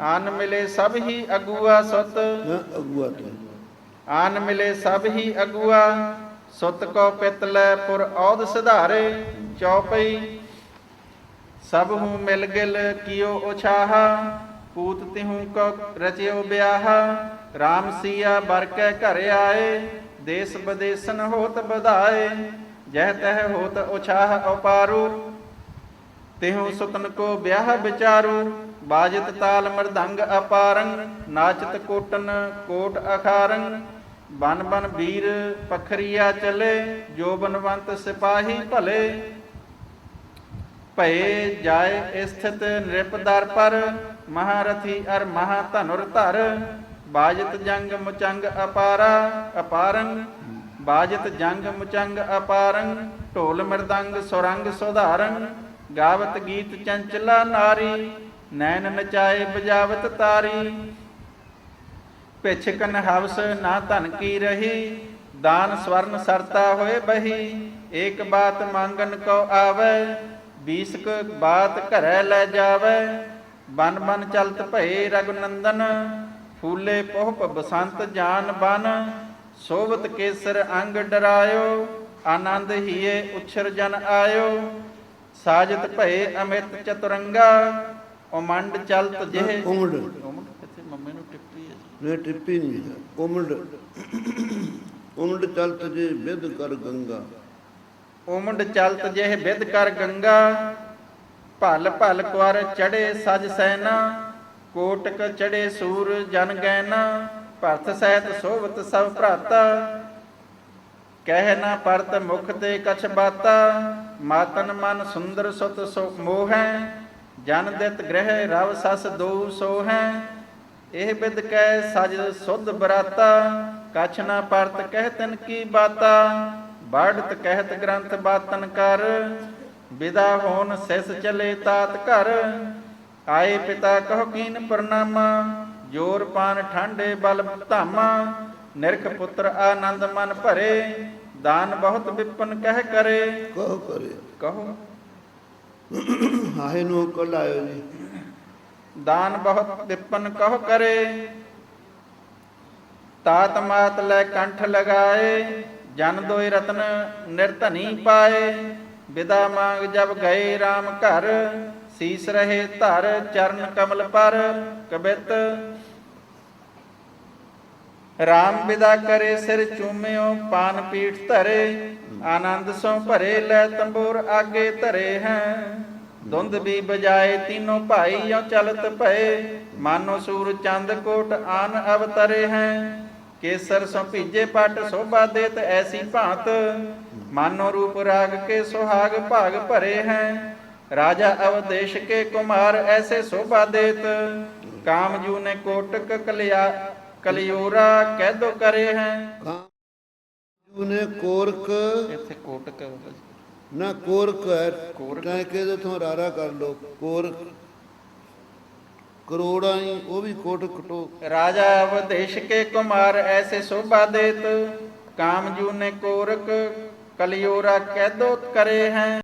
ਆਨ ਮਿਲੇ ਸਭ ਹੀ ਅਗੂਆ ਸੁਤ। ਨਾ ਅਗੂਆ ਤੇ। ਆਨ ਮਿਲੇ ਸਭ ਹੀ ਅਗੂਆ ਸੁਤ ਕੋ ਪਿਤ ਲੈ ਪੁਰ ਔਦ ਸੁਧਾਰੇ ਚੌਪਈ। ਸਭ ਹੂੰ ਮਿਲ ਗਿਲ ਕੀਓ ਉਛਾਹਾ ਪੂਤ ਤਿਹੂ ਕੋ ਰਚਿਓ ਬਿਆਹਾ। RAM ਸੀਆ ਬਰ ਕੈ ਘਰ ਆਏ ਦੇਸ ਬਦੇਸਨ ਹੋਤ ਬਧਾਏ ਜਹ ਤਹ ਹੋਤ ਉਛਾਹ ਉਪਾਰੂ। ਤਿਹੂ ਸੁਤਨ ਕੋ ਵਿਆਹ ਵਿਚਾਰੂ, ਬਾਜਤ ਤਾਲ ਮਰਦੰਗ ਅਪਾਰੰ, ਨਾਚਤ ਕੋਟਨ ਕੋਟ ਅਖਾਰੰ। ਬਨ ਬਨ ਵੀਰ ਪਖਰੀਆ ਚਲੇ, ਜੋ ਬਨਵੰਤ ਸਿਪਾਹੀ ਭਲੇ। ਭਏ ਜਾਏ ਸਥਿਤ ਨਿਰਪਦਰ ਪਰ, ਮਹਾਰਥੀ ਅਰ ਮਹਾ ਧਨੁਰ ਧਰ। ਬਾਜਤ ਜੰਗ ਮੁਚੰਗ ਅਪਾਰਾ ਅਪਾਰੰ, ਬਾਜਤ ਜੰਗ ਮੁਚੰਗ ਅਪਾਰੰ, ਢੋਲ ਮਰਦੰਗ ਸੁਰੰਗ ਸੁਧਾਰੰ। ਗਾਵਤ ਗੀਤ ਚੰਚਲਾ ਨਾਰੀ, ਨੈਣ ਨਚਾਏ ਬਜਾਵਤ ਤਾਰੀ। ਪਿਛਕਨ ਹਵਸ ਨਾ ਧਨ ਕੀ ਰਹੀ, ਦਾਨ ਸਵਰਨ ਸਰਤਾ ਹੋਏ ਬਹੀ। ਏਕ ਬਾਤ ਮੰਗਨ ਕੋ ਆਵੇ, ਬੀਸਕ ਬਾਤ ਘਰੈ ਲੈ ਜਾਵੇ। ਬਨ ਬਨ ਚਲਤ ਭਏ ਰਗਨੰਦਨ ਫੂਲੇ ਪੋਹਪ ਬਸੰਤ ਜਾਨ ਬਨ। ਸੋਵਤ ਕੇਸਰ ਅੰਗ ਡਰਾਇਓ, ਆਨੰਦ ਹੀਏ ਉਛਰ ਜਨ ਆਇਓ। ਸਾਜਤ ਭਏ ਅਮਿਤ ਚਤੁਰੰਗਾ ਉਮੰਡ ਚਲਤ ਜਿਹੇ। ਉਮੜ ਉਮੰਡ ਕਿੱਥੇ? ਮੰਮੀ ਨੂੰ ਟਿੱਪੀ ਹੈ ਨਹੀਂ ਹੈ ਉਮੜ ਚਲਤ ਜੇ ਵਿਦ ਕਰ ਗੰਗਾ। ਉਮੰਡ ਚਲਤ ਜਿਹੇ ਵਿਦ ਕਰ ਗੰਗਾ। ਭਲ ਭਲ ਕੁਰ ਚੜੇ ਸਜ ਸੈਨਾ ਕੋਟਕ ਚੜੇ ਸੂਰ ਜਨ ਗੈਨਾ ਭਰਤ ਸਹਿਤ ਸੋਵਤ ਸਭ ਭਰਾਤਾ ਕਹਿ ਨਾ ਪਰਤ ਮੁਖ ਤੇ ਕਛ ਬਾਤਾ। ਮਾਤਨ ਮਨ ਸੁੰਦਰ ਸੁਤ ਸੋ ਮੋਹੈ, ਜਨ ਦਿਤ ਗ੍ਰਹਿ ਰਵ ਸਸ ਦੋ ਸੋਹੈ। ਇਹ ਬਿਦ ਕੈ ਸਜ ਸੁਧ ਬਰਾਤਾ, ਕਛ ਨਾ ਪਰਤ ਕਹਿ ਤਨ ਕੀ ਬਾਤਾ। ਬਾੜਤ ਕਹਿਤ ਗ੍ਰੰਥ ਬਾਤਨ ਕਰ ਵਿਦਾ ਹੋਣ ਸਿਸ ਚਲੇ ਤਾਤ ਘਰ। ਆਏ ਪਿਤਾ ਕਹੋ ਕੀਨ ਪ੍ਰਣਾਮਾ, ਜੋਰ ਪਾਨ ਠਾਂਡੇ ਬਲ ਧਾਮਾ। ਨਿਰਖ ਪੁੱਤਰ ਆਨੰਦ ਮਨ ਭਰੇ ਦਾਨ ਬਹੁਤ ਵਿਪਨ ਕਹਿ ਕਰੇ। ਕਹੋ ਕਰੇ। ਕਹੋ। ਹਾਏ ਨੂੰ ਕਲ ਆਇਓ ਜੀ। ਦਾਨ ਬਹੁਤ ਵਿਪਨ ਕਹੋ ਕਰੇ। ਤਾਤ ਮਾਤ ਲੈ ਕੰਠ ਲਗਾਏ ਜਨ ਦੋਇ ਰਤਨ ਨਿਰਧਨੀ ਪਾਏ। ਵਿਦਾ ਮੰਗ ਜਬ ਗਏ RAM ਘਰ ਸੀਸ ਰਹੇ ਧਰ ਚਰਨ ਕਮਲ ਪਰ ਕਬਿਤ RAM ਵਿਦਾ ਕਰੇ ਸਿਰ ਚੂਮਿਓ, ਪਾਨ ਪੀਠ ਧਰੇ, ਆਨੰਦ ਸੋ ਭਰੇ, ਲੈ ਤੰਬੂਰ ਆਗੇ ਧਰੇ ਹੈ। ਦੁੰਦ ਵੀ ਬਜਾਏ तीनों ਭਾਈ ਯੋ ਚਲਤ ਭਏ। ਮਾਨੋ ਸੂਰ ਚੰਦ ਕੋਟ ਆਨ ਅਵਤਰੇ ਹੈ। ਕੇਸਰ ਸੋ ਭੀਜੇ ਪਟ, ਸੋਭਾ ਦੇਤ ਐਸੀ ਭਾਂਤ। ਮਾਨੋ ਰੂਪ ਰਾਗ ਕੇ ਸੁਹਾਗ ਭਾਗ ਭਰੇ ਹੈ। ਰਾਜਾ ਅਵਦੇਸ਼ ਕੇ ਕੁਮਾਰ ਐਸੇ ਸੋਭਾ ਦੇਤ। ਕਾਮਜੂ ਨੇ ਕੋਟਕ ਕਲਿਆ ਕਲਿਯੋਰਾ ਕਹਿਦੋ ਕਰੇ ਹੈ। ਜੂ ਨੇ ਕੋਰਕ ਇੱਥੇ ਕੋਟਕ ਨਾ ਕੋਰਕ ਹੈ ਕੋਰਕ। ਤਾਂ ਕਿਹਦੇ ਤੋਂ ਰਾਰਾ ਕਰ ਲੋ ਕੋਰਕ। ਕਰੋੜਾਂ ਹੀ ਉਹ ਵੀ ਕੋਟ ਕਟੋ। ਰਾਜਾ ਅਵਦੇਸ਼ ਕੇ ਕੁਮਾਰ ਐਸੇ ਸੋਭਾ ਦੇਤ। ਕਾਮਜੂ ਨੇ ਕੋਰਕ ਕਲਿਯੋਰਾ ਕਹਿਦੋ ਕਰੇ ਹੈ।